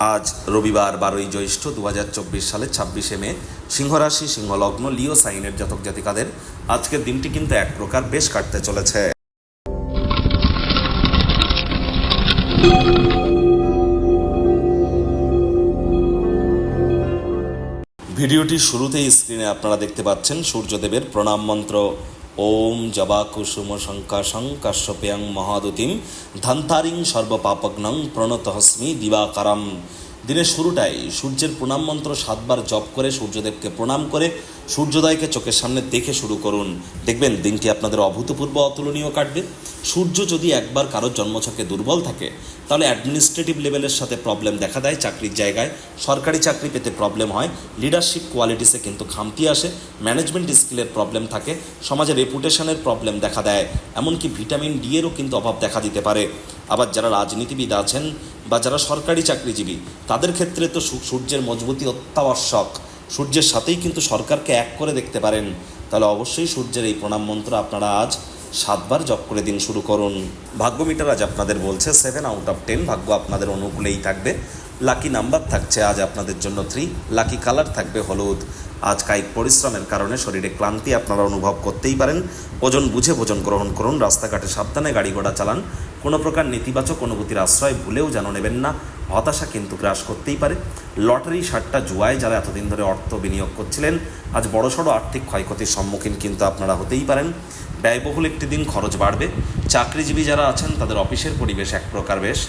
আজ রবিবার বারোই জ্যৈষ্ঠ দু সালের ছাব্বিশে মে, সিংহরাশি, সিংহলগ্ন, লিও সাইনের জাতক জাতিকাদের আজকের দিনটি কিন্তু এক প্রকার বেশ কাটতে চলেছে। ভিডিওটির শুরুতেই স্ক্রিনে আপনারা দেখতে পাচ্ছেন সূর্যদেবের প্রণাম মন্ত্র। ওম জবা কুসুম শঙ্কাশং কাশ্যপেয়ং মহাদুতিম ধন্তারিং সর্বপাপগ্নং প্রণতহস্মি দিবাকারম। দিনের শুরুটাই সূর্যের প্রণাম মন্ত্র সাতবার জপ করে সূর্যদেবকে প্রণাম করে সূর্যোদয়কে চোখের সামনে দেখে শুরু করুন। দেখবেন দিনটি আপনাদের অভূতপূর্ব অতুলনীয় কাটবে। সূর্য যদি একবার কারোর জন্মছকে দুর্বল থাকে, তাহলে অ্যাডমিনিস্ট্রেটিভ লেভেলের সাথে প্রবলেম দেখা দেয়। চাকরির জায়গায় সরকারি চাকরি পেতে প্রবলেম হয়। লিডারশিপ কোয়ালিটিসে কিন্তু খামতি আসে। ম্যানেজমেন্ট স্কিলের প্রবলেম থাকে। সমাজে রেপুটেশনের প্রবলেম দেখা দেয়। এমনকি ভিটামিন ডি এরও কিন্তু অভাব দেখা দিতে পারে। আবার যারা রাজনীতিবিদ আছেন বা যারা সরকারি চাকরিজীবী, তাদের ক্ষেত্রে তো সূর্যের মজবুতি অত্যাবশ্যক। সূর্যের সাথেই কিন্তু সরকারকে এক করে দেখতে পারেন। তাহলে অবশ্যই সূর্যের এই প্রণাম মন্ত্র আপনারা আজ সাতবার জপ করে দিন শুরু করুন। ভাগ্য মিটার আজ আপনাদের বলছে সেভেন আউট অফ টেন ভাগ্য আপনাদের অনুকূলেই থাকবে। লাকি নাম্বার থাকছে আজ আপনাদের জন্য থ্রি লাকি কালার থাকবে হলুদ। আজ কায়িক পরিশ্রমের কারণে শরীরে ক্লান্তি আপনারা অনুভব করতেই পারেন। ওজন বুঝে ভোজন গ্রহণ করুন, রাস্তাঘাটে সাবধানে গাড়ি ঘোড়া চালান। কোনো প্রকার নেতিবাচক অনুভূতির আশ্রয় ভুলেও যেন নেবেন না। হতাশা কিন্তু গ্রাস করতেই পারে। লটারি সাতটা জুয়ায় যারা এতদিন ধরে অর্থ বিনিয়োগ করছিলেন, আজ বড়সড় আর্থিক ক্ষয়ক্ষতির সম্মুখীন কিন্তু আপনারা হতেই পারেন। ব্যয়বহুল একটি দিন খরচ বাড়বে। চাকরিজীবী যারা আছেন, তাদের অফিসের পরিবেশ এক প্রকার বেশ।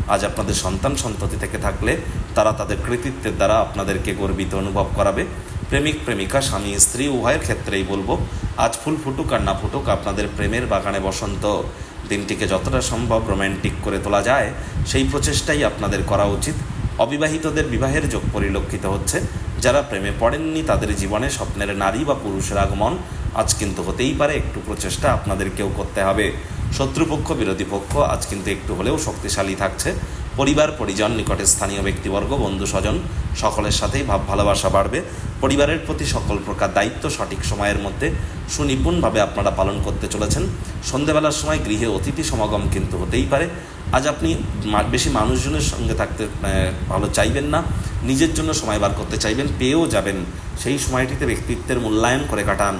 আজ আপনাদের সন্তান সন্ততি থেকে থাকলে তারা তাদের কৃতিত্বের দ্বারা আপনাদেরকে গর্বিত অনুভব করাবে। প্রেমিক, প্রেমিকা, স্বামী, স্ত্রী, উভয়ের ক্ষেত্রেই বলব, আজ ফুল ফুটুক আর না ফুটুক আপনাদের প্রেমের বাগানে বসন্ত। দিনটিকে যতটা সম্ভব রোম্যান্টিক করে তোলা যায়, সেই প্রচেষ্টাই আপনাদের করা উচিত। অবিবাহিতদের বিবাহের যোগ পরিলক্ষিত হচ্ছে। যারা প্রেমে পড়েননি, তাদের জীবনে স্বপ্নের নারী বা পুরুষের আগমন আজ কিন্তু হতেই পারে, একটু প্রচেষ্টা আপনাদেরকেও করতে হবে। শত্রুপক্ষ, বিরোধী পক্ষ আজ কিন্তু একটু হলেও শক্তিশালী থাকছে। পরিবার, পরিজন, নিকটে স্থানীয় ব্যক্তিবর্গ, বন্ধু স্বজন, সকলের সাথেই ভাব ভালোবাসা বাড়বে। পরিবারের প্রতি সকল প্রকার দায়িত্ব সঠিক সময়ের মধ্যে সুনিপুণভাবে আপনারা পালন করতে চলেছেন। সন্ধেবেলার সময় গৃহে অতিথি সমাগম কিন্তু হতেই পারে। আজ আপনি বেশি মানুষজনের সঙ্গে থাকতে ভালো চাইবেন না। নিজের জন্য সময় বার করতে চাইবেন, পেয়েও যাবেন। সেই সময়টিতে ব্যক্তিত্বের মূল্যায়ন করে কাটান।